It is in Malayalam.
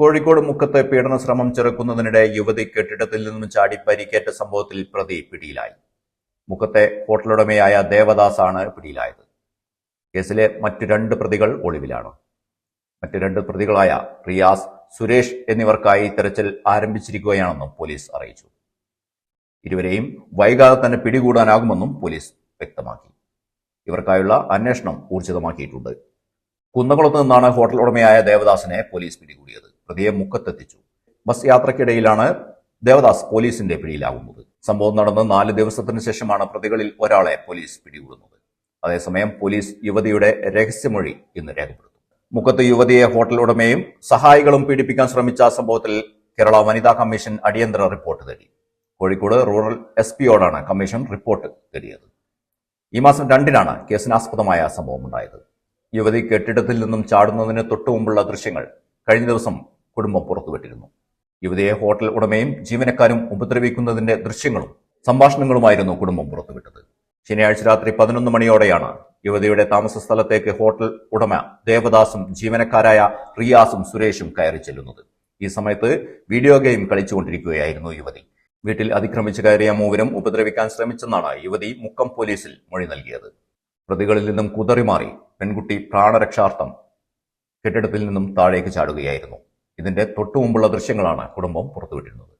കോഴിക്കോട് മുക്കത്തെ പീഡന ശ്രമം ചെറുക്കുന്നതിനിടെ യുവതി കെട്ടിടത്തിൽ നിന്നും ചാടി പരിക്കേറ്റ സംഭവത്തിൽ പ്രതി പിടിയിലായി. മുക്കത്തെ ഹോട്ടലുടമയായ ദേവദാസ് ആണ് പിടിയിലായത്. കേസിലെ മറ്റു രണ്ട് പ്രതികൾ ഒളിവിലാണ്. മറ്റു രണ്ട് പ്രതികളായ റിയാസ് സുരേഷ് എന്നിവർക്കായി തെരച്ചിൽ ആരംഭിച്ചിരിക്കുകയാണെന്നും പോലീസ് അറിയിച്ചു. ഇരുവരെയും വൈകാതെ തന്നെ പിടികൂടാനാകുമെന്നും പോലീസ് വ്യക്തമാക്കി. ഇവർക്കായുള്ള അന്വേഷണം ഊർജിതമാക്കിയിട്ടുണ്ട്. കുന്നകുളത്ത് നിന്നാണ് ഹോട്ടൽ ഉടമയായ ദേവദാസിനെ പോലീസ് പിടികൂടിയത്. പ്രതിയെ മുക്കത്തെത്തിച്ചു. ബസ് യാത്രക്കിടയിലാണ് ദേവദാസ് പോലീസിന്റെ പിടിയിലാകുന്നത് സംഭവം നടന്ന് നാല് ദിവസത്തിന് ശേഷമാണ് പ്രതികളിൽ ഒരാളെ പോലീസ് പിടികൂടുന്നത്. അതേസമയം പോലീസ് യുവതിയുടെ രഹസ്യമൊഴി ഇന്ന് രേഖപ്പെടുത്തും. മുക്കത്ത് യുവതിയെ ഹോട്ടൽ ഉടമയും സഹായികളും പീഡിപ്പിക്കാൻ ശ്രമിച്ച സംഭവത്തിൽ കേരള വനിതാ കമ്മീഷൻ അടിയന്തര റിപ്പോർട്ട് തേടി. കോഴിക്കോട് റൂറൽ എസ് പിയോടാണ് കമ്മീഷൻ റിപ്പോർട്ട് തേടിയത്. ഈ മാസം രണ്ടിനാണ് കേസിനാസ്പദമായ സംഭവം ഉണ്ടായത് യുവതി കെട്ടിടത്തിൽ നിന്നും ചാടുന്നതിന് തൊട്ടുമുമ്പുള്ള ദൃശ്യങ്ങൾ കഴിഞ്ഞ ദിവസം കുടുംബം പുറത്തുവിട്ടിരുന്നു. യുവതിയെ ഹോട്ടൽ ഉടമയും ജീവനക്കാരും ഉപദ്രവിക്കുന്നതിന്റെ ദൃശ്യങ്ങളും സംഭാഷണങ്ങളുമായിരുന്നു കുടുംബം പുറത്തുവിട്ടത്. ശനിയാഴ്ച രാത്രി പതിനൊന്ന് മണിയോടെയാണ് യുവതിയുടെ താമസ സ്ഥലത്തേക്ക് ഹോട്ടൽ ഉടമ ദേവദാസും ജീവനക്കാരായ റിയാസും സുരേഷും കയറി ചെല്ലുന്നത്. ഈ സമയത്ത് വീഡിയോ ഗെയിം കളിച്ചുകൊണ്ടിരിക്കുകയായിരുന്നു യുവതി. വീട്ടിൽ അതിക്രമിച്ചു കയറിയ മൂവരും ഉപദ്രവിക്കാൻ ശ്രമിച്ചെന്നാണ് യുവതി മുക്കം പോലീസിൽ മൊഴി നൽകിയത്. പ്രതികളിൽ നിന്നും കുതറിമാറി പെൺകുട്ടി പ്രാണരക്ഷാർത്ഥം കെട്ടിടത്തിൽ നിന്നും താഴേക്ക് ചാടുകയായിരുന്നു. ഇതിന്റെ തൊട്ടുമുമ്പുള്ള ദൃശ്യങ്ങളാണ് കുടുംബം പുറത്തുവിട്ടിരുന്നത്.